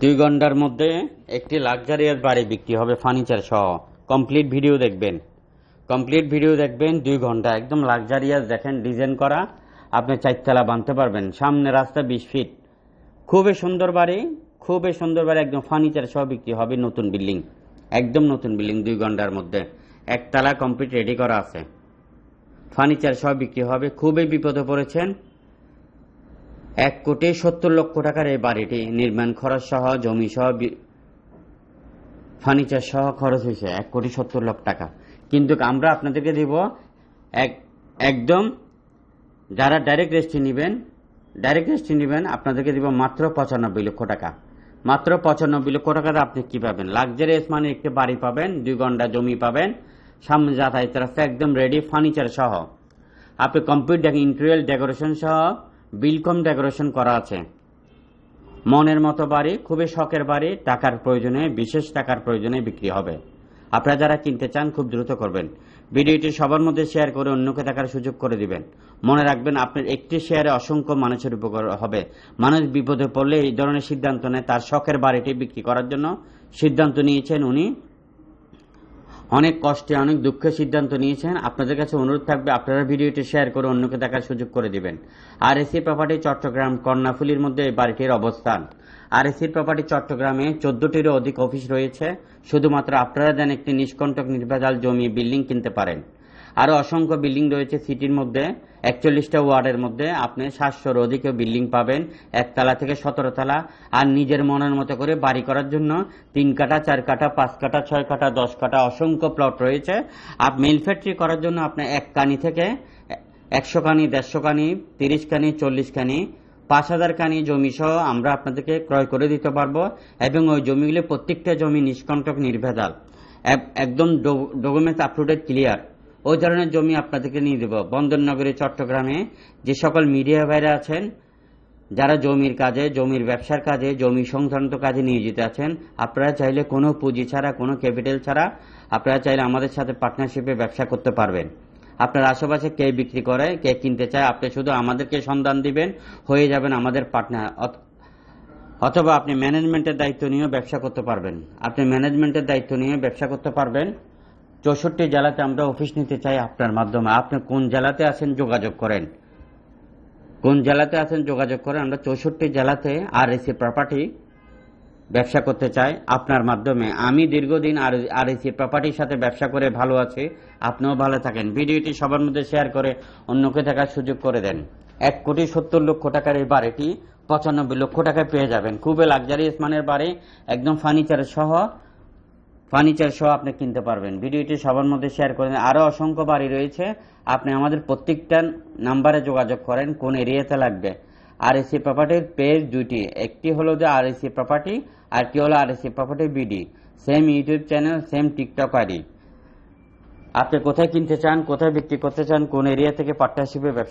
দুই ঘণ্টার মধ্যে একটি লাক্সারিয়াস বাড়ি বিক্রি হবে ফার্নিচার সহ। কমপ্লিট ভিডিও দেখবেন। কমপ্লিট ভিডিও দেখবেন দুই ঘণ্টা। একদম লাক্সারিয়াস, দেখেন, ডিজাইন করা। আপনি চারতলা বাঁধতে পারবেন। সামনে রাস্তা বিশ ফিট। খুবই সুন্দর বাড়ি, খুবই সুন্দর বাড়ি। একদম ফার্নিচার সহ বিক্রি হবে নতুন বিল্ডিং। একদম নতুন বিল্ডিং দুই ঘণ্টার মধ্যে। একতলা কমপ্লিট রেডি করা আছে। ফার্নিচার সহ বিক্রি হবে। খুবই বিপদে পড়েছেন। এক কোটি সত্তর লক্ষ টাকার এই বাড়িটি নির্মাণ খরচ সহ, জমি সহ ফার্নিচার সহ খরচ হয়েছে, এক কোটি সত্তর লক্ষ টাকা। কিন্তু আমরা আপনাদেরকে দিব এক, একদম যারা ডাইরেক্ট রেজিস্ট্রি নেবেন ডাইরেক্ট রেজিস্ট্রি নেবেন, আপনাদেরকে দিব মাত্র পঁচানব্বই লক্ষ টাকা। মাত্র পঁচানব্বই লক্ষ টাকাতে আপনি কি পাবেন? লাক্সারিয়াস মানে একটি বাড়ি পাবেন, দুই ঘণ্টা জমি পাবেন, সামনে যাতায়াত রাস্তা একদম রেডি ফার্নিচার সহ। আপনি কমপ্লিট ইন্টেরিয়াল ডেকোরেশন সহ বিলকম ডেকোরেশন করা আছে। মনের মতো বাড়ি, খুবই শখের বাড়ি, টাকার প্রয়োজনে, বিশেষ টাকার প্রয়োজনে বিক্রি হবে। আপনারা যারা কিনতে চান, খুব দ্রুত করবেন। ভিডিওটি সবার মধ্যে শেয়ার করে অন্যকে দেখার সুযোগ করে দিবেন। মনে রাখবেন, আপনার একটি শেয়ারে অসংখ্য মানুষের উপকার হবে। মানুষ বিপদে পড়লে এই ধরনের সিদ্ধান্ত নেয়, তার শখের বাড়িটি বিক্রি করার জন্য সিদ্ধান্ত নিয়েছেন উনি। অনেক কষ্টে, অনেক দুঃখের সিদ্ধান্ত নিয়েছেন। আপনাদের কাছে অনুরোধ থাকবে, আপনারা ভিডিওটি শেয়ার করে অন্যকে দেখার সুযোগ করে দিবেন। আর এসি প্রপার্টি চট্টগ্রাম, কর্ণাফুলির মধ্যে এই বাড়িটির অবস্থান। আর এসির প্রপার্টি চট্টগ্রামে চোদ্দটিরও অধিক অফিস রয়েছে। শুধুমাত্র আপনারা যেন একটি নিষ্কণ্টক নির্ভেজাল জমি, বিল্ডিং কিনতে পারেন। আরও অসংখ্য বিল্ডিং রয়েছে সিটির মধ্যে। একচল্লিশটা ওয়ার্ডের মধ্যে আপনি সাতশোর অধিক বিল্ডিং পাবেন। একতলা থেকে সতেরো তলা আর নিজের মনের মতো করে বাড়ি করার জন্য তিন কাটা চার কাটা পাঁচ কাটা ছয় কাটা দশ কাটা অসংখ্য প্লট রয়েছে। আর মিল ফ্যাক্টরি করার জন্য আপনি এক কানি থেকে একশো কানি, দেড়শো কানি, তিরিশ কানি, চল্লিশ কানি, পাঁচ হাজার কানি জমি সহ আমরা আপনাদেরকে ক্রয় করে দিতে পারব। এবং ওই জমিগুলি প্রত্যেকটা জমি নিষ্কণ্টক নির্ভেজাল। এক- একদম documents up to date clear ওই ধরনের জমি আপনাদেরকে নিয়ে দেব। বন্দরনগরী চট্টগ্রামে যে সকল মিডিয়া ভাইরা আছেন, যারা জমির কাজে, জমির ব্যবসার কাজে, জমি সংক্রান্ত কাজে নিয়োজিত আছেন, আপনারা চাইলে কোনো পুঁজি ছাড়া, কোনো ক্যাপিটাল ছাড়া আপনারা চাইলে আমাদের সাথে পার্টনারশিপে ব্যবসা করতে পারবেন। আপনার আশেপাশে কে বিক্রি করে, কে কিনতে চায়, আপনি শুধু আমাদেরকে সন্ধান দিবেন, হয়ে যাবেন আমাদের পার্টনার। অথবা আপনি ম্যানেজমেন্টের দায়িত্ব নিয়েও ব্যবসা করতে পারবেন। আপনি ম্যানেজমেন্টের দায়িত্ব নিয়ে ব্যবসা করতে পারবেন। চৌষট্টি জেলাতে আমরা অফিস নিতে চাই আপনার মাধ্যমে। আপনি কোন জেলাতে আছেন যোগাযোগ করেন। কোন জেলাতে আছেন যোগাযোগ করেন, আমরা চৌষট্টি জেলাতে আর এসি প্রপার্টি ব্যবসা করতে চাই আপনার মাধ্যমে। আমি দীর্ঘদিন আর আর এসি প্রপার্টির সাথে ব্যবসা করে ভালো আছি, আপনিও ভালো থাকেন। ভিডিওটি সবার মধ্যে শেয়ার করে অন্যকে থাকার সুযোগ করে দেন। এক কোটি সত্তর লক্ষ টাকার এই বাড়িটি পঁচানব্বই লক্ষ টাকায় পেয়ে যাবেন। খুবই লাক্সারিয়াস মানের বাড়ি, একদম ফার্নিচার সহ। ফার্নিচার সহ আপনি কিনতে পারবেন। ভিডিওটি সবার মধ্যে শেয়ার করে দিন। আরও অসংখ্য বাড়ি রয়েছে। আপনি আমাদের প্রত্যেকটা নাম্বারে যোগাযোগ করেন, কোন এরিয়াতে লাগবে। আর এসি প্রপার্টির পেজ দুইটি। একটি হলো যে আর এসি প্রপার্টি আর আরটি হলো R AC property BD same YouTube channel same TikTok ID আপনি কোথায় কিনতে চান, কোথায় বিক্রি করতে চান, কোন এরিয়া থেকে পার্টনারশিপে ব্যবসা